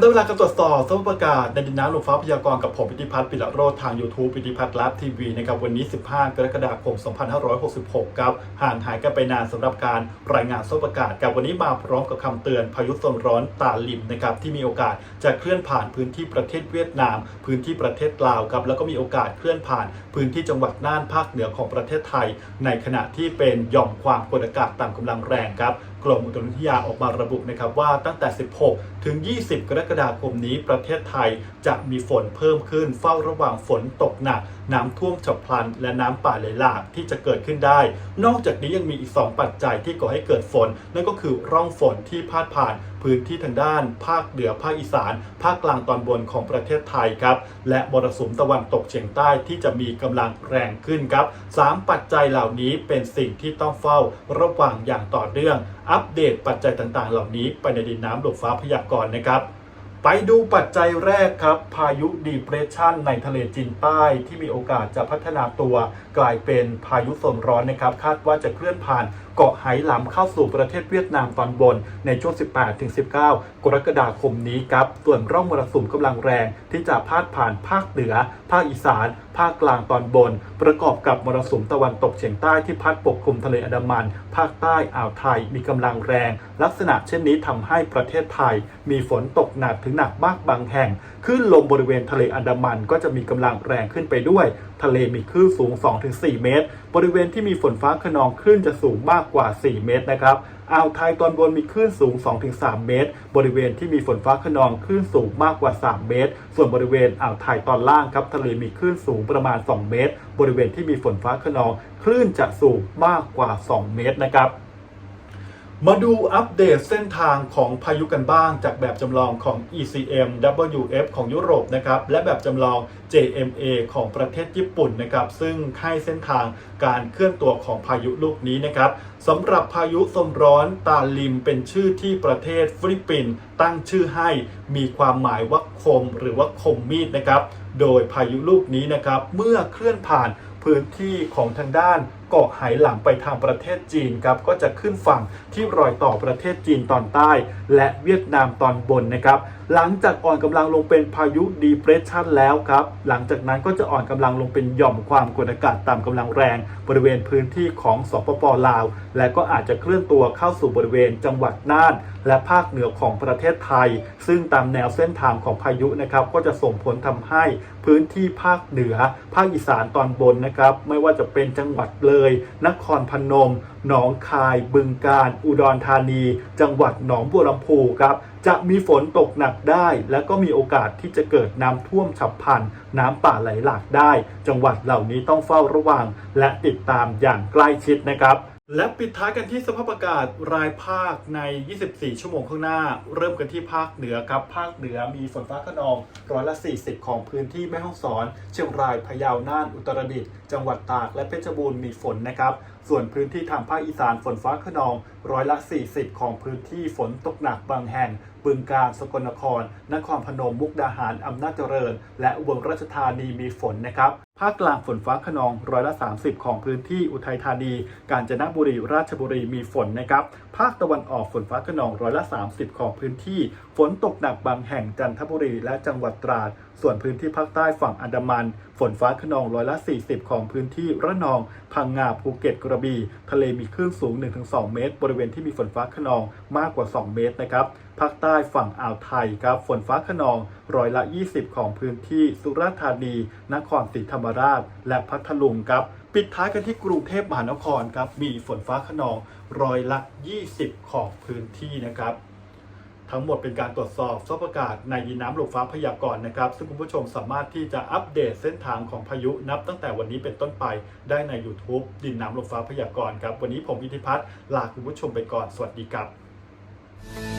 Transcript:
ได้เวลาการตรวจสอบสภาพอากาศในดินน้ำลมฟ้าพยากรณ์กับผมพิธิพัฒน์ปิละโรธทาง YouTube พิธิพัฒน์ลฟ์ทีวีนะครับวันนี้ 15 กรกฎาคม 2566 ครับห่างหายกันไปนานสำหรับการรายงานสภาพอากาศกับวันนี้มาพร้อมกับคำเตือนพายุโซนร้อนตาลิมนะครับที่มีโอกาสจะเคลื่อนผ่านพื้นที่ประเทศเวียดนาม พื้นที่ประเทศลาวครับแล้วก็มีโอกาสเคลื่อนผ่าน พื้นที่จังหวัดน่านภาคเหนือของประเทศไทย ในขณะที่เป็นหย่อมความกดอากาศต่ำกำลังแรงครับกรมอุตุนิยมออกมาระบุนะครับว่าตั้งแต่ 16ถึง 20 กรกฎาคมนี้ประเทศไทยจะมีฝนเพิ่มขึ้นเฝ้าระวังฝนตกหนัก น้ำท่วมฉับพลัน และน้ำป่าไหลหลากที่จะเกิดขึ้นได้ นอกจากนี้ยังมีอีก 2 ปัจจัยที่ก่อให้เกิดฝน นั่นก็คือร่องฝนที่พาดผ่านพื้นที่ทางด้าน ภาคเหนือภาคอีสาน ภาคกลางตอนบนของประเทศไทยครับ และมรสุมตะวันตกเฉียงใต้ที่จะมีกำลังแรงขึ้นครับสามปัจจัยเหล่านี้เป็นสิ่งที่ต้องเฝ้าระวังอย่างต่อเนื่อง อัปเดตปัจจัยต่างๆ เหล่านี้ไปในดินน้ำหลมฟ้าพยากรณ์นะครับ ไปดูปัจจัยแรกครับ พายุดีเพรสชันในทะเลจีนใต้ที่มีโอกาสจะพัฒนาตัวกลายเป็นพายุโซนร้อนนะครับ คาดว่าจะเคลื่อนผ่านเกาะไหหลำเข้าสู่ประเทศเวียดนามตอนบน ในช่วง 18-19 กรกฎาคมนี้ครับ ส่วนร่องมรสุมกำลังแรงที่จะพาดผ่านภาคเหนือ ภาคอีสาน ภาคกลางตอนบน ประกอบกับมรสุมตะวันตกเฉียงใต้ที่พัดปกคลุมทะเลอันดามัน ภาคใต้อ่าวไทยมีกำลังแรง ลักษณะเช่นนี้ทำให้ประเทศไทย มีฝนตกหนักถึงหนักมากบางแห่งคลื่นลมบริเวณทะเลอันดามันก็จะมีกำลังแรงขึ้นไปด้วย ทะเลมีคลื่นสูง 2-4 เมตร บริเวณที่มีฝนฟ้าขนองคลื่นจะสูงมากกว่า 4 เมตรนะครับอ่าวไทยตอนบนมีคลื่นสูง 2-3 เมตร บริเวณที่มีฝนฟ้าขนองคลื่นสูงมากกว่า 3 เมตร ส่วนบริเวณอ่าวไทยตอนล่างครับทะเลมีคลื่นสูงประมาณ 2 เมตร บริเวณที่มีฝนฟ้าขนอง คลื่นจะสูงมากกว่า 2 เมตรนะครับ มาดูอัปเดตเส้นทางของพายุกันบ้าง จากแบบจำลองของ ECM WF ของยุโรปนะครับและแบบจำลอง JMA ของประเทศญี่ปุ่นนะครับซึ่งให้เส้นทางการเคลื่อนตัวของพายุลูกนี้นะครับสำหรับพายุโซนร้อนตาลิมเป็นชื่อที่ประเทศฟิลิปปินส์ตั้งชื่อให้มีความหมายว่าคมหรือว่าคมมีดนะครับโดยพายุลูกนี้นะครับเมื่อเคลื่อนผ่านพื้นที่ของทางด้าน เกาะไหหลำไปทางประเทศจีนครับก็จะขึ้นฝั่งที่รอยต่อประเทศจีนตอนใต้ และเวียดนามตอนบนนะครับหลังจากอ่อนกำลังลงเป็นพายุดีเพรสชันแล้วครับหลังจากนั้นก็จะอ่อนกำลังลงเป็นหย่อมความกดอากาศต่ำกำลังแรง บริเวณพื้นที่ของสปปลาว และก็อาจจะเคลื่อนตัวเข้าสู่บริเวณจังหวัดน่านและภาคเหนือของประเทศไทย ซึ่งตามแนวเส้นทางของพายุนะครับก็จะส่งผลทำให้พื้นที่ภาคเหนือ ภาคอีสานตอนบนนะครับไม่ว่าจะเป็นจังหวัดเลยนครพนม หนองคาย บึงกาฬ อุดรธานี จังหวัดหนองบัวลำพูครับ จะมีฝนตกหนักได้ และก็มีโอกาสที่จะเกิดน้ำท่วมฉับพลัน น้ำป่าไหลหลากได้ จังหวัดเหล่านี้ต้องเฝ้าระวัง และติดตามอย่างใกล้ชิดนะครับ และปิดท้ายกันที่สภาพอากาศรายภาคใน 24 ชั่วโมงข้างหน้า เริ่มกันที่ภาคเหนือครับ ภาคเหนือมีฝนฟ้าขนองร้อยละ 40 ของพื้นที่แม่ฮ่องสอน เชียงราย พะเยา น่าน อุตรดิตถ์ จังหวัดตาก และเพชรบูรณ์มีฝนนะครับ ส่วนพื้นที่ทางภาคอีสานฝนฟ้าขนองร้อยละ 40 ของพื้นที่ฝนตกหนักบางแห่ง บึงกาฬ สกลนคร นครพนม มุกดาหาร อำนาจเจริญ และอุบลราชธานีมีฝนนะครับ ภาคกลางฝนฟ้าขนองร้อยละ 30 ของพื้นที่ อุทัยธานี กาญจนบุรีราชบุรีมีฝนนะครับ ภาคตะวันออกฝนฟ้าขนองร้อยละ 30 ของพื้นที่ ฝนตกหนักบางแห่งจันทบุรีและจังหวัดตราด ส่วนพื้นที่ภาคใต้ฝั่งอันดามัน ฝนฟ้าขนองร้อยละ 40 ของพื้นที่ระนอง พังงาภูเก็ตกระบี่ ทะเลมีคลื่นสูง 1-2 เมตร บริเวณที่มีฝนฟ้าขนองมากกว่า 2 เมตรนะครับภาคใต้ฝั่งอ่าวไทยครับฝนฟ้าขนองร้อยละ 20 ของพื้นที่สุราษฎร์ธานี นครศรีธรรมราช และพัทลุงครับปิดท้ายกันที่กรุงเทพมหานครครับมีฝนฟ้าขนองร้อยละ 20 ของพื้นที่นะครับ ทั้งหมดเป็นการตรวจสอบสภาพอากาศในดินน้ำลมฟ้าพยากรณ์นะครับ ซึ่งคุณผู้ชมสามารถที่จะอัปเดตเส้นทางของพายุนับตั้งแต่วันนี้เป็นต้นไปได้ใน YouTube ดินน้ำลมฟ้าพยากรณ์ครับ วันนี้ผมพิธิพัฒน์ลาคุณผู้ชมไปก่อน สวัสดีครับ